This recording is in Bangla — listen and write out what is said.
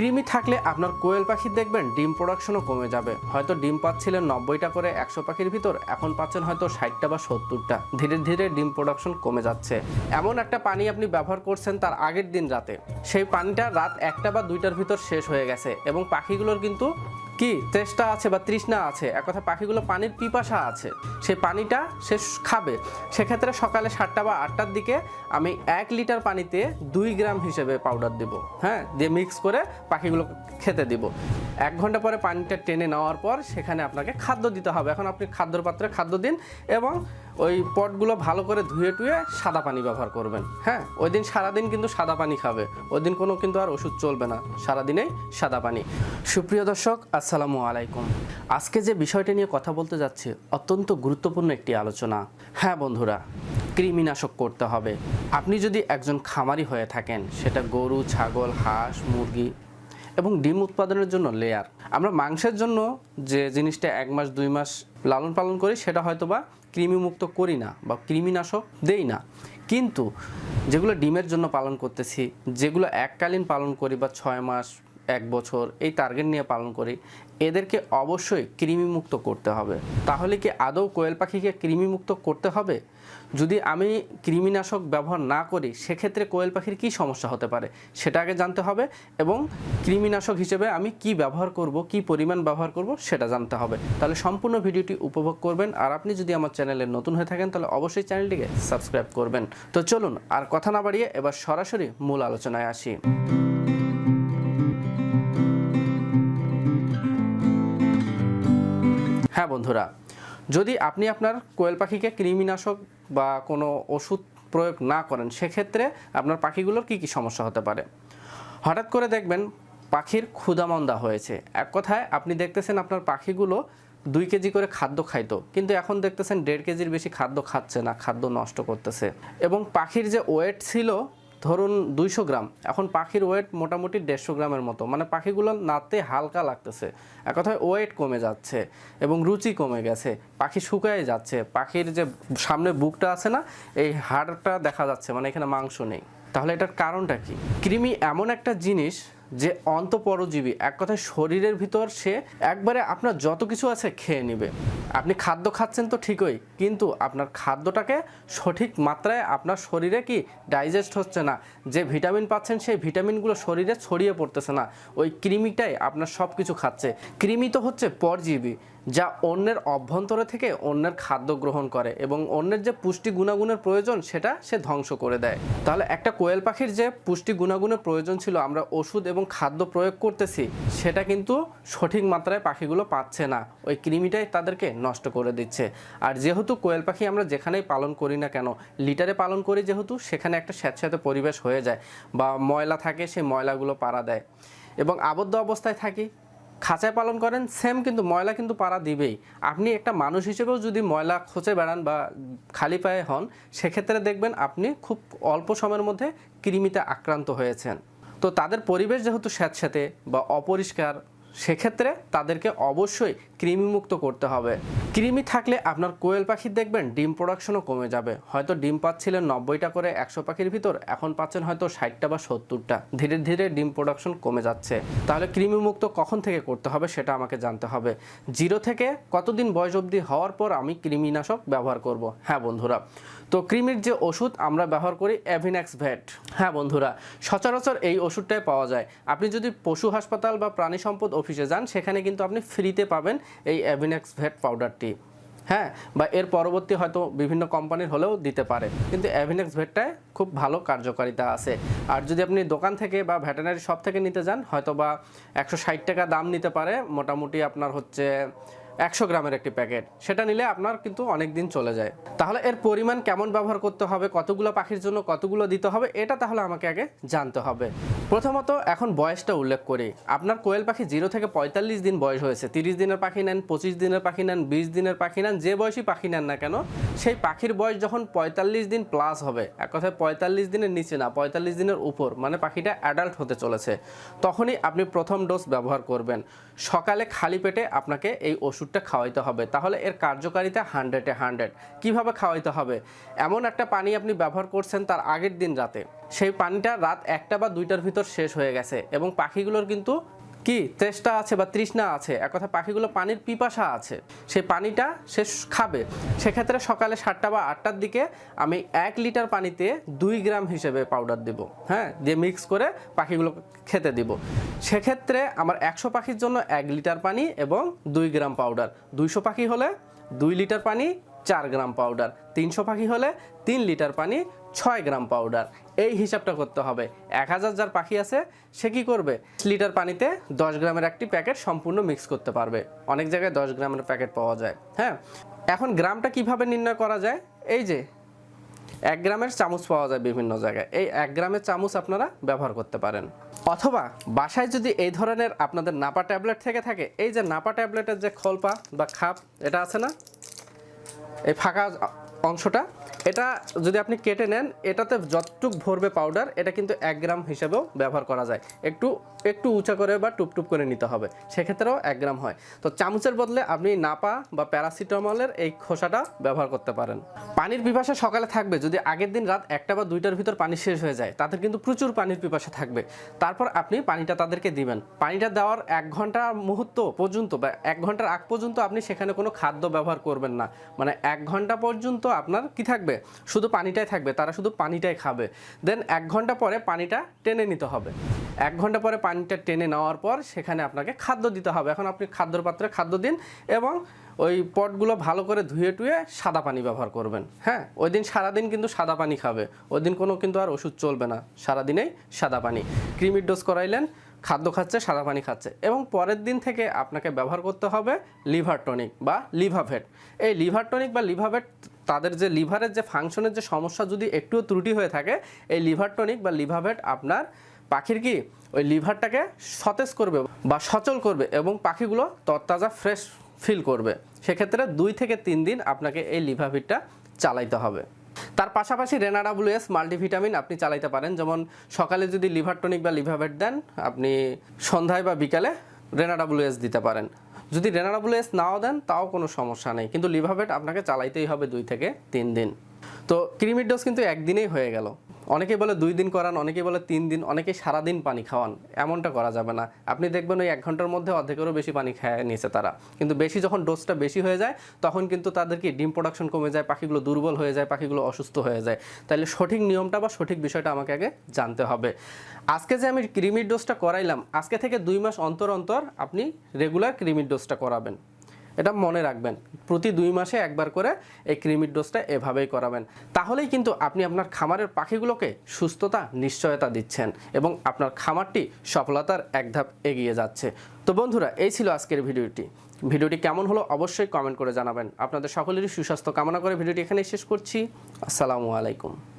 কৃমি থাকলে আপনার কোয়েল পাখি দেখবেন ডিম প্রোডাকশনও কমে যাবে। হয়তো ডিম পাচ্ছিলেন নব্বইটা করে একশো পাখির ভিতর, এখন পাচ্ছেন হয়তো ষাটটা বা সত্তরটা। ধীরে ধীরে ডিম প্রোডাকশন কমে যাচ্ছে। এমন একটা পানি আপনি ব্যবহার করছেন তার আগের দিন রাতে। সেই পানিটা রাত একটা বা দুইটার ভিতর শেষ হয়ে গেছে এবং পাখিগুলোর কিন্তু কি? তেষ্টা আছে বা তৃষ্ণা আছে? এক কথা পাখিগুলো পানির পিপাসা আছে। সে পানিটা সে খাবে। সেক্ষেত্রে সকালে সাতটা বা আটটার দিকে আমি এক লিটার পানিতে দুই গ্রাম হিসেবে পাউডার দেব। হ্যাঁ? দিয়ে মিক্স করে পাখিগুলো খেতে দিব। এক ঘণ্টা পরে পানিটা টেনে নেওয়ার পর সেখানে আপনাকে খাদ্য দিতে হবে। এখন আপনি খাদ্যর পাত্রে খাদ্য দিন এবং ওই পটগুলো ভালো করে ধুয়ে টুয়ে সাদা পানি ব্যবহার করবেন হ্যাঁ? ওই দিন সারাদিন কিন্তু সাদা পানি খাবে ওই দিন কোনো কিন্তু আর ওষুধ চলবে না, সারাদিনেই সাদা পানি। সুপ্রিয় দর্শক, আসসালামু আলাইকুম। আজকে যে বিষয়টা নিয়ে কথা বলতে যাচ্ছি, অত্যন্ত গুরুত্বপূর্ণ একটি আলোচনা। হ্যাঁ বন্ধুরা, কৃমিনাশক করতে হবে। আপনি যদি একজন খামারি হয়ে থাকেন, সেটা গরু, ছাগল, হাঁস, মুরগি এবং ডিম উৎপাদনের জন্য লেয়ার আমরা মাংসের জন্য যে জিনিসটা এক মাস, দুই মাস লালন পালন করি, সেটা হয়তো বা কৃমিমুক্ত করি না বা কৃমিনাশক দেই না। কিন্তু যেগুলো ডিমের জন্য পালন করতেছি, যেগুলো এককালীন পালন করি বা ছয় মাস এক বছর এই টার্গেট নিয়ে পালন করি, এদেরকে অবশ্যই কৃমিমুক্ত করতে হবে। তাহলে কি আদৌ কোয়েল পাখিকে কৃমিমুক্ত করতে হবে? যদি আমি কৃমিনাশক ব্যবহার না করি, সেক্ষেত্রে কোয়েল পাখির কী সমস্যা হতে পারে? সেটা আগে জানতে হবে এবং কৃমিনাশক হিসেবে আমি কি ব্যবহার করব, কি পরিমাণ ব্যবহার করব সেটা জানতে হবে। তাহলে সম্পূর্ণ ভিডিওটি উপভোগ করবেন আর আপনি যদি আমার চ্যানেলে নতুন হয়ে থাকেন, তাহলে অবশ্যই চ্যানেলটিকে সাবস্ক্রাইব করবেন। তো চলুন, আর কথা না বাড়িয়ে এবার সরাসরি মূল আলোচনায় আসি। হ্যাঁ বন্ধুরা, যদি আপনি আপনার কোয়েল পাখিকে কৃমিনাশক বা কোনো ওষুধ প্রয়োগ না করেন, সেক্ষেত্রে আপনার পাখিগুলোর কী কী সমস্যা হতে পারে? হঠাৎ করে দেখবেন পাখির ক্ষুদামন্দা হয়েছে। এক কথায় আপনি দেখতেছেন আপনার পাখিগুলো দুই কেজি করে খাদ্য খাইতো, কিন্তু এখন দেখতেছেন দেড় কেজির বেশি খাদ্য খাচ্ছে না, খাদ্য নষ্ট করতেছে। এবং পাখির যে ওয়েট ছিল ধরুন দুইশো গ্রাম, এখন পাখির ওয়েট মোটামুটি দেড়শো গ্রামের মতো মানে পাখিগুলো নাতে হালকা লাগতেছে। এক কথায় ওয়েট কমে যাচ্ছে এবং রুচি কমে গেছে, পাখি শুকায় যাচ্ছে, পাখির যে সামনে বুকটা আছে না, এই হাড়টা দেখা যাচ্ছে মানে এখানে মাংস নেই। তাহলে এটার কারণটা কি? কৃমি এমন একটা জিনিস যে অন্তপরজীবী, এক কথায় শরীরের ভিতর সে একবারে আপনার যত কিছু আছে খেয়ে নেবে। আপনি খাদ্য খাচ্ছেন তো ঠিকই, কিন্তু আপনার খাদ্যটাকে সঠিক মাত্রায় আপনার শরীরে কি ডাইজেস্ট হচ্ছে না? যে ভিটামিন পাচ্ছেন সেই ভিটামিনগুলো শরীরে ছড়িয়ে পড়তেছে না। ওই কৃমিটাই আপনার সব কিছু খাচ্ছে। কৃমি তো হচ্ছে পরজীবী, যা অন্যের অভ্যন্তরে থেকে অন্যের খাদ্য গ্রহণ করে এবং অন্যের যে পুষ্টি গুণাগুণের প্রয়োজন সেটা সে ধ্বংস করে দেয়। তাহলে একটা কোয়েল পাখির যে পুষ্টি গুণাগুণের প্রয়োজন ছিল, আমরা ওষুধ এবং খাদ্য প্রয়োগ করতেছি, সেটা কিন্তু সঠিক মাত্রায় পাখিগুলো পাচ্ছে না। ওই কৃমিটাই তাদেরকে নষ্ট করে দিচ্ছে। আর যেহেতু কোয়েল পাখি আমরা যেখানেই পালন করি না কেন, লিটারে পালন করি যেহেতু, সেখানে একটা স্যাঁতস্যাঁতে পরিবেশ হয়ে যায় বা ময়লা থাকে, সেই ময়লাগুলো পাড়া দেয়। এবং আবদ্ধ অবস্থায় থাকি, খাঁচায় পালন করেন সেম কিন্তু ময়লা কিন্তু পাড়া দিবেই। আপনি একটা মানুষ হিসেবেও যদি ময়লা খোঁচে বেড়ান বা খালি পায়ে হন, সেক্ষেত্রে দেখবেন আপনি খুব অল্প সময়ের মধ্যে কৃমিতে আক্রান্ত হয়েছেন। তো তাদের পরিবেশ যেহেতু স্যাঁতস্যাঁতে বা অপরিষ্কার, সেক্ষেত্রে তাদেরকে অবশ্যই কৃমিমুক্ত করতে হবে। কৃমি থাকলে আপনার কোয়েল পাখি দেখবেন ডিম প্রোডাকশনও কমে যাবে। হয়তো ডিম পাচ্ছিলেন নব্বইটা করে একশো পাখির ভিতর, এখন পাচ্ছেন হয়তো ষাটটা বা সত্তরটা। ধীরে ধীরে ডিম প্রোডাকশন কমে যাচ্ছে। তাহলে কৃমিমুক্ত কখন থেকে করতে হবে সেটা আমাকে জানতে হবে। জিরো থেকে কতদিন বয়স অবধি হওয়ার পর আমি কৃমিনাশক ব্যবহার করব? হ্যাঁ বন্ধুরা। তো কৃমির যে ওষুধ আমরা ব্যবহার করি অ্যাভিনাক্স ভ্যাট হ্যাঁ বন্ধুরা, সচরাচর এই ওষুধটাই পাওয়া যায়। আপনি যদি পশু হাসপাতাল বা প্রাণী সম্পদ অফিসে যান, সেখানে কিন্তু আপনি ফ্রিতে পাবেন এই অ্যাভিনেক্স ভেট পাউডারটি হ্যাঁ বা এর পরবর্তী হয়তো বিভিন্ন কোম্পানির হলেও দিতে পারে। কিন্তু অ্যাভিনেক্স ভেটটায় খুব ভালো কার্যকারিতা আছে। আর যদি আপনি দোকান থেকে বা ভেটেনারি শপ থেকে নিতে যান হয়তো বা একশো ষাট টাকা দাম নিতে পারে। মোটামুটি আপনার হচ্ছে একশো গ্রামের একটি প্যাকেট। সেটা নিলে আপনার কিন্তু অনেক দিন চলে যায়। তাহলে এর পরিমাণ কেমন ব্যবহার করতে হবে, কতগুলো পাখির জন্য কতগুলো দিতে হবে, এটা তাহলে আমাকে আগে জানতে হবে। প্রথমত এখন বয়সটা উল্লেখ করি। আপনার কোয়েল পাখি জিরো থেকে পঁয়তাল্লিশ দিন বয়স হয়েছে। তিরিশ দিনের পাখি নেন, পঁচিশ দিনের পাখি নেন, বিশ দিনের পাখি নেন, যে বয়সী পাখি নেন না কেন, সেই পাখির বয়স যখন পঁয়তাল্লিশ দিন প্লাস হবে, এক কথায় পঁয়তাল্লিশ দিনের নিচে না, পঁয়তাল্লিশ দিনের উপর মানে পাখিটা অ্যাডাল্ট হতে চলেছে, তখনই আপনি প্রথম ডোজ ব্যবহার করবেন। সকালে খালি পেটে আপনাকে এই ওষুধ ওষুধটা খাওয়াইতে হবে, তাহলে এর কার্যকারিতা হান্ড্রেডে হান্ড্রেড কীভাবে খাওয়াইতে হবে? এমন একটা পানি আপনি ব্যবহার করছেন তার আগের দিন রাতে। সেই পানিটা রাত একটা বা দুইটার ভিতর শেষ হয়ে গেছে এবং পাখিগুলোর কিন্তু কি তেষ্টা আছে বা তৃষ্ণা আছে? এক কথা পাখিগুলো পানির পিপাসা আছে। সেই পানিটা সে খাবে। সেক্ষেত্রে সকালে সাতটা বা আটটার দিকে আমি এক লিটার পানিতে দুই গ্রাম হিসেবে পাউডার দেব হ্যাঁ? দিয়ে মিক্স করে পাখিগুলো খেতে দিব। সেক্ষেত্রে আমার একশো পাখির জন্য এক লিটার পানি এবং দুই গ্রাম পাউডার দুইশো পাখি হলে দুই লিটার পানি, চার গ্রাম পাউডার তিনশো পাখি হলে তিন লিটার পানি ছয় গ্রাম পাউডার এই হিসাবটা করতে হবে। এক হাজার যার পাখি আছে, সে কি করবে? লিটার পানিতে দশ গ্রামের একটি প্যাকেট সম্পূর্ণ মিক্স করতে পারবে। অনেক জায়গায় দশ গ্রামের প্যাকেট পাওয়া যায়। হ্যাঁ? এখন গ্রামটা কীভাবে নির্ণয় করা যায়? এই যে, এক গ্রামের চামচ পাওয়া যায় বিভিন্ন জায়গায়। এই এক গ্রামের চামচ আপনারা ব্যবহার করতে পারেন। অথবা বাসায় যদি এই ধরনের আপনাদের নাপা ট্যাবলেট থেকে থাকে, এই যে নাপা ট্যাবলেটের যে খোলপা বা খাপ, এটা আছে না? এই ফাঁকা অংশটা এটা যদি আপনি কেটে নেন, এটাতে যতটুক ভরবে পাউডার এটা কিন্তু এক গ্রাম হিসেবেও ব্যবহার করা যায়। একটু একটু উঁচা করে বা টুপটুপ করে নিতে হবে। সেক্ষেত্রেও এক গ্রাম হয়। তো চামচের বদলে আপনি নাপা বা প্যারাসিটামলের এই খোসাটা ব্যবহার করতে পারেন। পানির পিপাসা সকালে থাকবে। যদি আগের দিন রাত একটা বা দুইটার ভিতর পানি শেষ হয়ে যায়, তাদের কিন্তু প্রচুর পানির পিপাসা থাকবে। তারপর আপনি পানিটা তাদেরকে দিবেন। পানিটা দেওয়ার এক ঘণ্টা মুহূর্ত পর্যন্ত বা এক ঘণ্টার আগ পর্যন্ত আপনি সেখানে কোনো খাদ্য ব্যবহার করবেন না। মানে এক ঘণ্টা পর্যন্ত আপনার কি থাকবে? শুধু পানিটাই থাকবে, তারা শুধু পানিটাই খাবে। দেন এক ঘণ্টা পরে পানিটা টেনে নিতে হবে। এক ঘণ্টা পরে পানিটা টেনে নেওয়ার পর সেখানে আপনাকে খাদ্য দিতে হবে। এখন আপনি খাদ্যর পাত্রে খাদ্য দিন এবং ওই পটগুলো ভালো করে ধুয়ে টুয়ে সাদা পানি ব্যবহার করবেন। হ্যাঁ ওই দিন সারাদিন কিন্তু সাদা পানি খাবে। ওই দিন কোনো কিন্তু আর ওষুধ চলবে না। সারাদিনেই সাদা পানি। ক্রিমির ডোজ করাইলেন খাদ্য খাচ্ছে, সাদা পানি খাচ্ছে। এবং পরের দিন থেকে আপনাকে ব্যবহার করতে হবে লিভার টনিক বা লিভাভেট। এই লিভার টনিক বা লিভাভেট, তাদের যে লিভারের যে ফাংশনের যে সমস্যা যদি একটুও ত্রুটি হয়ে থাকে, এই লিভার টনিক বা লিভাভেট আপনার পাখির কি, ওই লিভারটাকে সতেজ করবে বা সচল করবে এবং পাখিগুলো তরতাজা, ফ্রেশ ফিল করবে। সেক্ষেত্রে দুই থেকে তিন দিন আপনাকে এই লিভাভিটটা চালাইতে হবে। তার পাশাপাশি রেনাডাব্লুএস মাল্টিভিটামিন আপনি চালাইতে পারেন। যেমন সকালে যদি লিভার টনিক বা লিভাভেট দেন, আপনি সন্ধ্যায় বা বিকালে রেনাডাব্লুএস দিতে পারেন। যদি রেনাডাব্লুএস নাও দেন, তাও কোনো সমস্যা নেই। কিন্তু লিভাভেট আপনাকে চালাইতেই হবে দুই থেকে তিন দিন। তো ক্রিমির ডোজ কিন্তু একদিনেই হয়ে গেল। অনেকে বলে দুই দিন করান, অনেকে বলে তিন দিন, অনেকে সারাদিন পানি খাওয়ান। এমনটা করা যাবে না। আপনি দেখবেন ওই এক ঘণ্টার মধ্যে অর্ধেকেরও বেশি পানি খেয়ে নিয়েছে তারা। কিন্তু বেশি যখন ডোজটা বেশি হয়ে যায়, তখন কিন্তু তাদের কি ডিম প্রোডাকশন কমে যায়, পাখিগুলো দুর্বল হয়ে যায়, পাখিগুলো অসুস্থ হয়ে যায়। তাহলে সঠিক নিয়মটা বা সঠিক বিষয়টা আমাকে আগে জানতে হবে। আজকে যে আমি ক্রিমির ডোজটা করাইলাম, আজকে থেকে দুই মাস অন্তর অন্তর আপনি রেগুলার ক্রিমির ডোজটা করাবেন। এটা মনে রাখবেন। প্রতি দুই মাসে একবার করে এই ক্রিমির ডোজটা এভাবেই করাবেন। তাহলেই কিন্তু আপনি আপনার খামারের পাখিগুলোকে সুস্থতা, নিশ্চয়তা দিচ্ছেন এবং আপনার খামারটি সফলতার এক ধাপ এগিয়ে যাচ্ছে। তো বন্ধুরা, এই ছিল আজকের ভিডিওটি। ভিডিওটি কেমন হলো অবশ্যই কমেন্ট করে জানাবেন। আপনাদের সকলেরই সুস্বাস্থ্য কামনা করে ভিডিওটি এখানেই শেষ করছি। আসসালামু আলাইকুম।